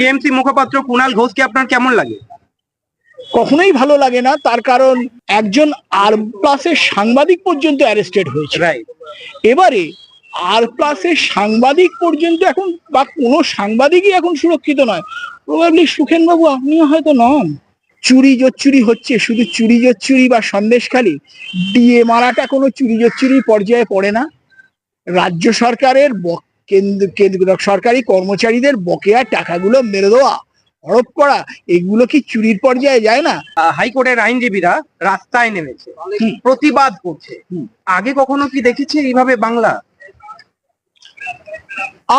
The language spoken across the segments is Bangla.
টিএমসি মুখপাত্র কুণাল ঘোষকে আপনার কেমন লাগে? কখনোই ভালো লাগে না তার কারণ একজন আর প্লাসের সাংবাদিক পর্যন্ত অ্যারেস্টেড হয়েছে। এবারে আর প্লাসের সাংবাদিক পর্যন্ত এখন বা কোনো সাংবাদিকই এখন সুরক্ষিত নয়। প্রবাবলি সুখেনবাবু আপনিও হয়তো নন। চুরি জোচ্চুরি হচ্ছে শুধু চুরি জোচ্চুরি বা সন্দেশখালি ডিএ মারাটা কোনো চুরি জোচ্চুরি পর্যায়ে পড়ে না। রাজ্য সরকারের ব- কেন্দ্র সরকারি কর্মচারীদের বকেয়া টাকাগুলো মেরে দেওয়া হড়প করা এগুলো কি চুরির পর্যায়ে যায় না? হাইকোর্টের আইনজীবীরা রাস্তায় নেমেছে। প্রতিবাদ করছে। আগে কখনো কি দেখেছে এইভাবে বাংলা?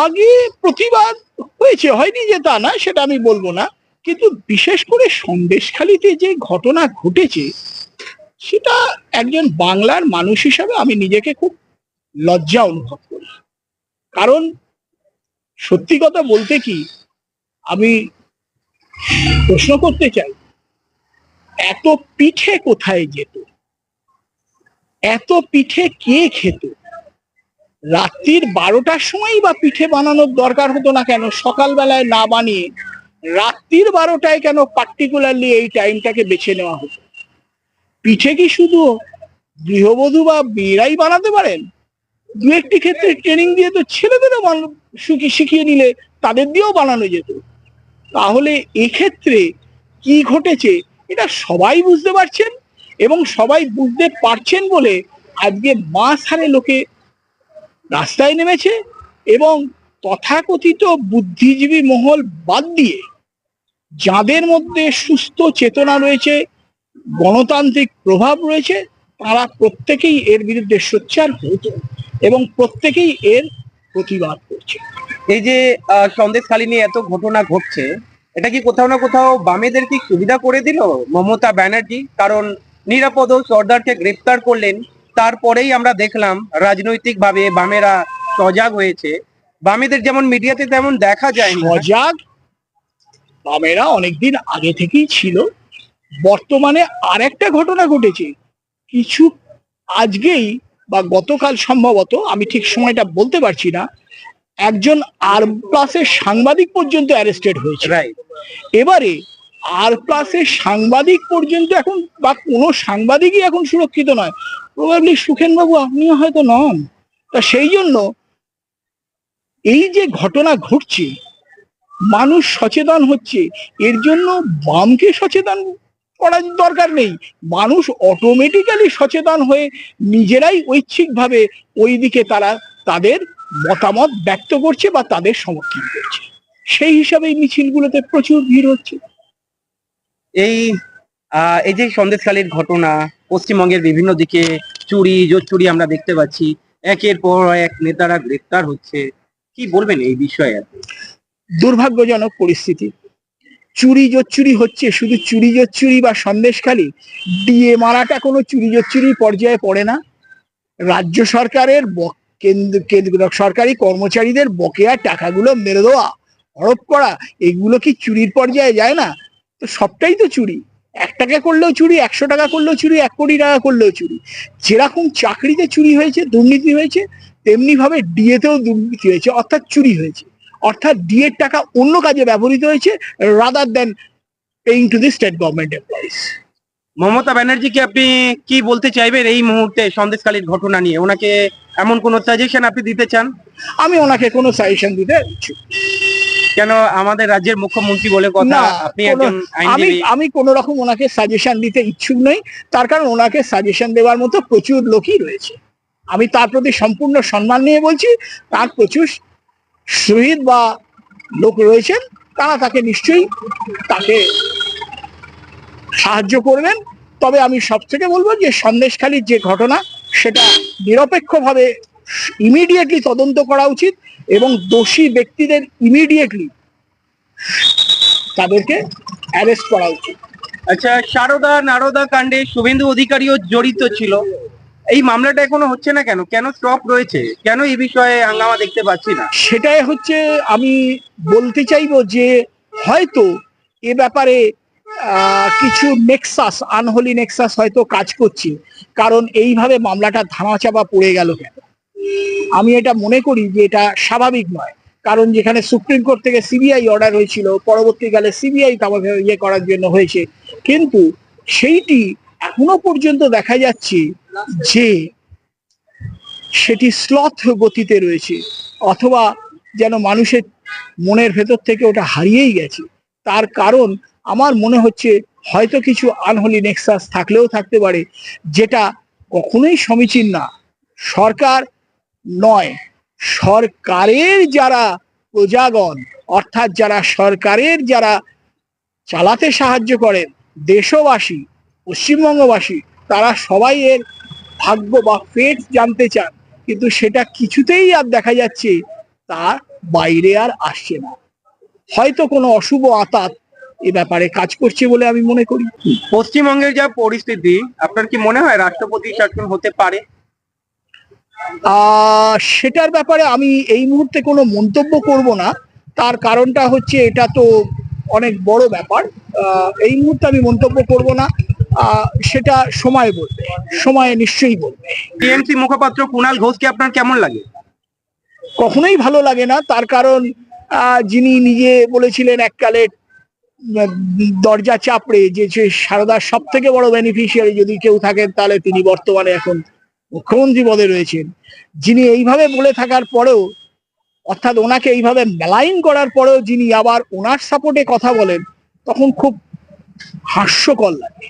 আগে প্রতিবাদ হয়েছে হয়নি যে তা না সেটা আমি বলব না। কিন্তু বিশেষ করে সন্দেশখালিতে যে ঘটনা ঘটেছে সেটা একজন বাংলার মানুষ হিসাবে আমি নিজেকে খুব লজ্জা অনুভব করি। কারণ সত্যি কথা বলতে কি, আমি প্রশ্ন করতে চাই, এত পিঠে কোথায় যেত? এত পিঠে কে খেত? রাত্রির বারোটার সময়ই বা পিঠে বানানোর দরকার হতো না কেন? সকালবেলায় না বানিয়ে রাত্রির বারোটায় কেন পার্টিকুলারলি এই টাইমটাকে বেছে নেওয়া হতো? পিঠে কি শুধু গৃহবধূ বা মেয়েরাই বানাতে পারেন? দু একটি ক্ষেত্রে ট্রেনিং দিয়ে তো ছেলেদেরও শিখি- শিখিয়ে নিলে তাদের দিয়েও বানানো যেত। তাহলে এক্ষেত্রে কি ঘটেছে এটা সবাই বুঝতে পারছেন এবং সবাই বুঝতে পারছেন বলে আজকে মাস হারে লোকে রাস্তায় নেমেছে এবং তথাকথিত বুদ্ধিজীবী মহল বাদ দিয়ে যাদের মধ্যে সুস্থ চেতনা রয়েছে, গণতান্ত্রিক প্রভাব রয়েছে, তারা প্রত্যেকেই এর বিরুদ্ধে সোচ্চার হয়েছে এবং প্রত্যেকেই এর প্রতিবাদ করছে। এই যে সন্দেশখালী নিয়ে এত ঘটনা ঘটছে এটা কি কোথাও না কোথাও বামেদের কি সুবিধা করে দিল? মমতা ব্যানার্জি কারণ নিরাপদ সর্দারকে গ্রেফতার করলেন তারপরেই আমরা দেখলাম রাজনৈতিকভাবে বামেরা সজাগ হয়েছে। বামেদের যেমন মিডিয়াতে তেমন দেখা যায় সজাগ বামেরা অনেকদিন আগে থেকেই ছিল। বর্তমানে আরেকটা ঘটনা ঘটেছে। কিছু আজকেই বা গতকাল সম্ভবত আমি ঠিক সময়টা বলতে পারছি না একজন আর প্লাসের সাংবাদিক পর্যন্ত অ্যারেস্টেড হয়েছে। এবারে আর প্লাসের সাংবাদিক পর্যন্ত এখন বা কোনো সাংবাদিকই এখন সুরক্ষিত নয়। প্রবাবলি সুখেন বাবু আপনিও হয়তো নন। তা সেই জন্য এই যে ঘটনা ঘটছে মানুষ সচেতন হচ্ছে এর জন্য বামকে সচেতন করার দরকার নেই। মানুষ অটোমেটিক্যালি সচেতন হয়ে নিজেরাই ঐচ্ছিকভাবে ওই দিকে তারা তাদের মতামত ব্যক্ত করছে বা তাদের সমর্থন করছে। সেই হিসাবে এই মিছিলগুলোতে প্রচুর ভিড় হচ্ছে। এই আহ, এই যে সন্দেশখালীর ঘটনা পশ্চিমবঙ্গের বিভিন্ন দিকে চুরি জোর চুরি আমরা দেখতে পাচ্ছি একের পর এক নেতারা গ্রেফতার হচ্ছে। কি বলবেন এই বিষয়ে? দুর্ভাগ্যজনক পরিস্থিতি। চুরি জোচ্চুরি হচ্ছে, শুধু চুরি জোচ্চুরি বা সন্দেশখালি ডিএ মারাটা কোনো চুরি জোচ্চুরি পর্যায়ে পড়ে না। রাজ্য সরকারের কেন্দ্র সরকারি কর্মচারীদের বকেয়া টাকাগুলো মেরে দেওয়া, হড়প করা, এগুলো কি চুরির পর্যায়ে যায় না? তো সবটাই তো চুরি। এক টাকা করলেও চুরি, একশো টাকা করলেও চুরি, এক কোটি টাকা করলেও চুরি। যেরকম চাকরিতে চুরি হয়েছে, দুর্নীতি হয়েছে তেমনি ভাবে ডিএতেও দুর্নীতি হয়েছে, অর্থাৎ চুরি হয়েছে। অর্থাৎ ডিএর টাকা অন্য কাজে ব্যবহৃত হয়েছে rather than paying to the state government employees Mamata ব্যানার্জিকে আপনি কি বলতে চাইবেন এই মুহূর্তে সন্দেশখালীর ঘটনা নিয়ে? ওনাকে এমন কোন সাজেশন আপনি দিতে চান? আমি ওনাকে কোনো সাজেশন দিতে ইচ্ছুক কেন আমাদের রাজ্যের মুখ্যমন্ত্রী বলে কথা? আপনি একজন আমি আমি কোন রকম ওনাকে সাজেশন দিতে ইচ্ছুক নই। তার কারণ ওনাকে সাজেশন দেওয়ার মতো প্রচুর লোকই রয়েছে। আমি তার প্রতি সম্পূর্ণ সম্মান নিয়ে বলছি। তার প্রচুর শহীদ বা লোক রয়েছেন, তারা তাকে নিশ্চয়ই তাকে সাহায্য করবেন। তবে আমি সব থেকে বলব যে সন্দেশখালীর যে ঘটনা, সেটা নিরপেক্ষভাবে ইমিডিয়েটলি তদন্ত করা উচিত এবং দোষী ব্যক্তিদের ইমিডিয়েটলি তাদেরকে অ্যারেস্ট করা উচিত। আচ্ছা সারদা, নারদা কাণ্ডে শুভেন্দু অধিকারীও জড়িত ছিল। এই মামলাটা এখনও হচ্ছে না কেন? কেন স্টপ রয়েছে? কেন এই বিষয়ে হাঙ্গামা দেখতে পাচ্ছি না? সেটাই হচ্ছে আমি বলতে চাইব যে হয়তো এ ব্যাপারে কিছু নেক্সাস আনহোলি নেক্সাস হয়তো কাজ করছে। কারণ এইভাবে মামলাটা ধামাচাপা পড়ে গেল কেন? আমি এটা মনে করি যে এটা স্বাভাবিক নয়। কারণ যেখানে সুপ্রিম কোর্ট থেকে সিবিআই অর্ডার হয়েছিল, পরবর্তীকালে সিবিআই আমাকে ইয়ে করার জন্য হয়েছে। কিন্তু সেইটি এখনও পর্যন্ত দেখা যাচ্ছে যে সেটি স্লথ গতিতে রয়েছে, অথবা যেন মানুষের মনের ভেতর থেকে ওটা হারিয়েই গেছে। তার কারণ আমার মনে হচ্ছে হয়তো কিছু আনহোলি নেক্সাস থাকলেও থাকতে পারে, যেটা কখনোই সমীচীন না। সরকার নয়, সরকারের যারা প্রজাগণ, অর্থাৎ যারা সরকারের যারা চালাতে সাহায্য করেন, দেশবাসী, পশ্চিমবঙ্গবাসী, তারা সবাই এর ভাগ্য বা ফেট জানতে চান কিন্তু সেটা কিছুতেই আর দেখা যাচ্ছে তার বাইরে আর আসছে না। হয়তো কোনো অশুভ আতাত এ ব্যাপারে কাজ করছে বলে আমি মনে করি। পশ্চিমবঙ্গের যা পরিস্থিতি আপনার কি মনে হয় রাষ্ট্রপতি শাসন হতে পারে? সেটার ব্যাপারে আমি এই মুহূর্তে কোনো মন্তব্য করব না। তার কারণটা হচ্ছে এটা তো অনেক বড় ব্যাপার। আহ, এই মুহূর্তে আমি মন্তব্য করব না। সেটা সময় বলবে সময় নিশ্চয়ই বলবে। টিএমসি মুখপাত্র কুণাল ঘোষকে আপনার কেমন লাগে? কখনোই ভালো লাগে না তার কারণ যিনি নিজে বলেছিলেন এককালে দরজা চাপড়ে যে যে সারদার সব থেকে বড় বেনিফিশিয়ারি যদি কেউ থাকেন তাহলে তিনি বর্তমানে এখন মুখ্যমন্ত্রী পদে রয়েছেন। যিনি এইভাবে বলে থাকার পরেও অর্থাৎ ওনাকে এইভাবে মেলাইন করার পরেও যিনি আবার ওনার সাপোর্টে কথা বলেন তখন খুব হাস্যকর লাগে।